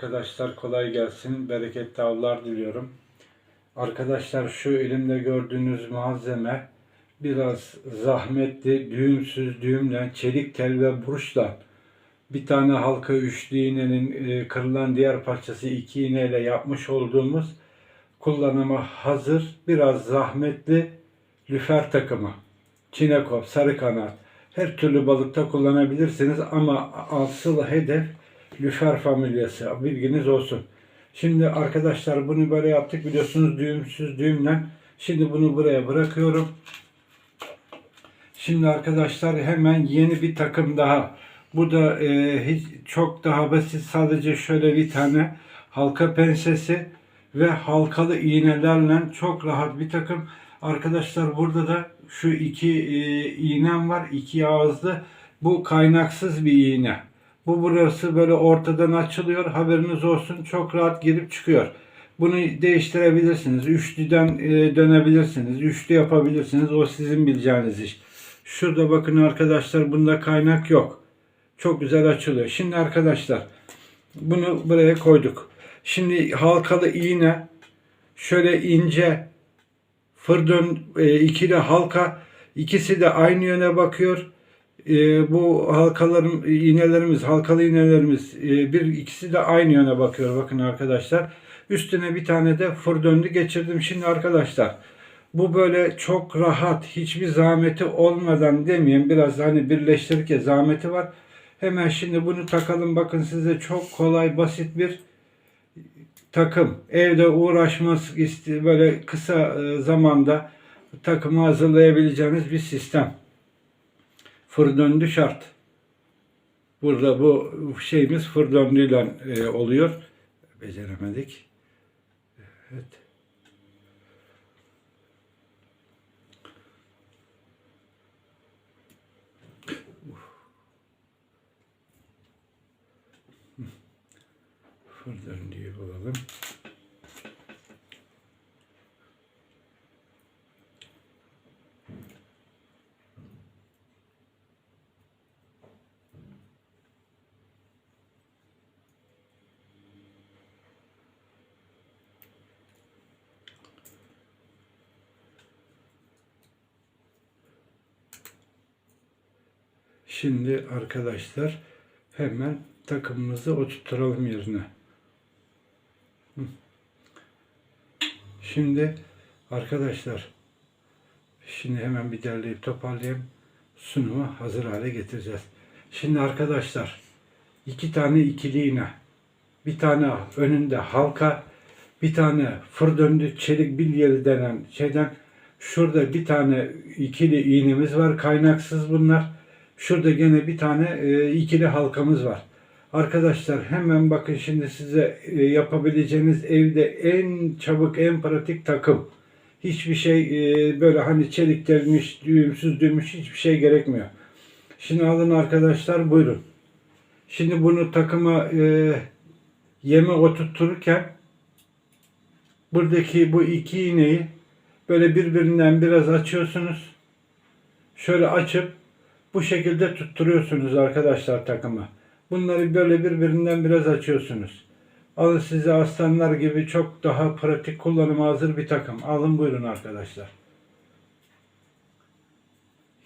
Arkadaşlar kolay gelsin. Bereketli avlar diliyorum. Arkadaşlar şu elimde gördüğünüz malzeme biraz zahmetli, düğümsüz düğümle, çelik tel ve buruşla bir tane halka üçlü iğnenin e, kırılan diğer parçası iki iğneyle yapmış olduğumuz kullanıma hazır, biraz zahmetli lüfer takımı. Çinekop, sarı kanat, her türlü balıkta kullanabilirsiniz ama asıl hedef lüfer familyası. Bilginiz olsun. Şimdi arkadaşlar bunu böyle yaptık biliyorsunuz düğümsüz düğümle. Şimdi bunu buraya bırakıyorum. Şimdi arkadaşlar hemen yeni bir takım daha. Bu da e, hiç, çok daha basit. Sadece şöyle bir tane halka pensesi ve halkalı iğnelerle çok rahat bir takım. Arkadaşlar burada da şu iki e, iğnem var. iki ağızlı. Bu kaynaksız bir iğne. Bu burası böyle ortadan açılıyor. Haberiniz olsun. Çok rahat girip çıkıyor. Bunu değiştirebilirsiniz. Üçlüden e, dönebilirsiniz. Üçlü yapabilirsiniz. O sizin bileceğiniz iş. Şurada bakın arkadaşlar bunda kaynak yok. Çok güzel açılıyor. Şimdi arkadaşlar bunu buraya koyduk. Şimdi halkalı iğne şöyle ince fırdön e, ikili halka ikisi de aynı yöne bakıyor. E, bu halkaların iğnelerimiz halkalı iğnelerimiz e, bir ikisi de aynı yöne bakıyor bakın arkadaşlar. Üstüne bir tane de fır döndü geçirdim. Şimdi arkadaşlar bu böyle çok rahat hiçbir zahmeti olmadan demeyeyim biraz hani birleştirirken zahmeti var. Hemen şimdi bunu takalım bakın size çok kolay basit bir takım. Evde uğraşmaz iste- böyle kısa e, zamanda takımı hazırlayabileceğiniz bir sistem. Fır döndü şart. Burada bu şeyimiz fır döndüyle e, oluyor. Beceremedik. Evet. Fır döndüğü bulalım. Şimdi arkadaşlar hemen takımımızı oturturalım yerine. Şimdi arkadaşlar şimdi hemen bir derleyip toparlayayım. Sunumu hazır hale getireceğiz. Şimdi arkadaşlar iki tane ikili iğne. Bir tane önünde halka, bir tane fır döndü çelik bilyeli denen şeyden şurada bir tane ikili iğnemiz var. Kaynaksız bunlar. Şurada gene bir tane e, ikili halkamız var. Arkadaşlar hemen bakın şimdi size e, yapabileceğiniz evde en çabuk en pratik takım. Hiçbir şey e, böyle hani çelik delmiş, düğümsüz düğmüş hiçbir şey gerekmiyor. Şimdi alın arkadaşlar buyurun. Şimdi bunu takıma e, yeme oturturken buradaki bu iki iğneyi böyle birbirinden biraz açıyorsunuz. Şöyle açıp bu şekilde tutturuyorsunuz arkadaşlar takımı. Bunları böyle birbirinden biraz açıyorsunuz. Alın size aslanlar gibi çok daha pratik kullanıma hazır bir takım. Alın buyurun arkadaşlar.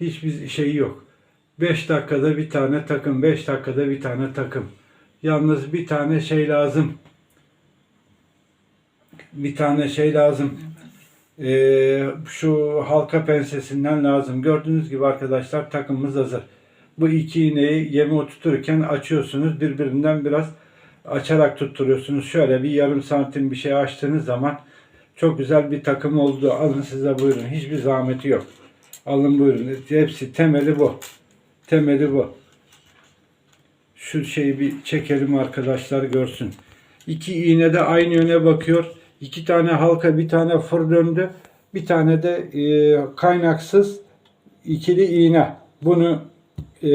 Hiçbir şeyi yok. 5 dakikada bir tane takım, 5 dakikada bir tane takım. Yalnız bir tane şey lazım. Bir tane şey lazım. Ee, şu halka pensesinden lazım. Gördüğünüz gibi arkadaşlar takımımız hazır. Bu iki iğneyi yeme oturturken açıyorsunuz. Birbirinden biraz açarak tutturuyorsunuz. Şöyle bir yarım santim bir şey açtığınız zaman çok güzel bir takım oldu. Alın size buyurun. Hiçbir zahmeti yok. Alın buyurun. Hepsi temeli bu. Temeli bu. Şu şeyi bir çekelim arkadaşlar görsün. İki iğne de aynı yöne bakıyor. İki tane halka bir tane fır döndü. Bir tane de e, kaynaksız ikili iğne. Bunu e,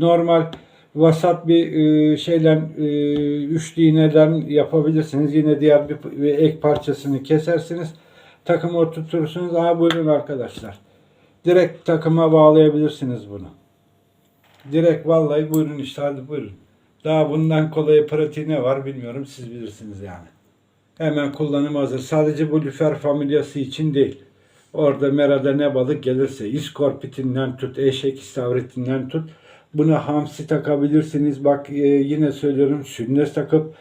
normal vasat bir e, şeyle e, üçlü iğneden yapabilirsiniz. Yine diğer bir, bir ek parçasını kesersiniz. Takımı oturtursunuz. Aa buyurun arkadaşlar. Direkt takıma bağlayabilirsiniz bunu. Direkt vallahi buyurun işte hadi buyurun. Daha bundan kolayı pratiği ne var bilmiyorum siz bilirsiniz yani. Hemen kullanıma hazır. Sadece bu lüfer familyası için değil. Orada merada ne balık gelirse iskorpitinden tut, eşek istavritinden tut. Buna hamsi takabilirsiniz. Bak e, yine söylüyorum sünnes takıp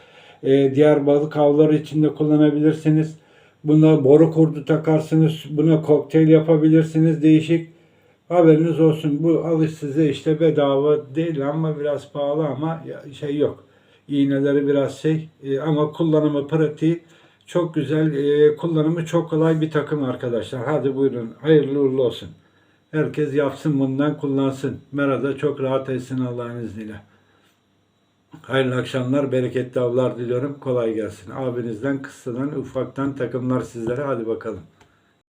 e, diğer balık avları için de kullanabilirsiniz. Buna boru kurdu takarsınız. Buna kokteyl yapabilirsiniz. Değişik. Haberiniz olsun. Bu alış size işte bedava değil ama biraz pahalı ama şey yok. İğneleri biraz şey e, ama kullanımı pratiği çok güzel. e, kullanımı çok kolay bir takım arkadaşlar. Hadi buyurun. Hayırlı uğurlu olsun. Herkes yapsın bundan kullansın. Merada çok rahat etsin Allah'ın izniyle. Hayırlı akşamlar, bereketli avlar diliyorum. Kolay gelsin. Abinizden, kıssadan, ufaktan takımlar sizlere. Hadi bakalım.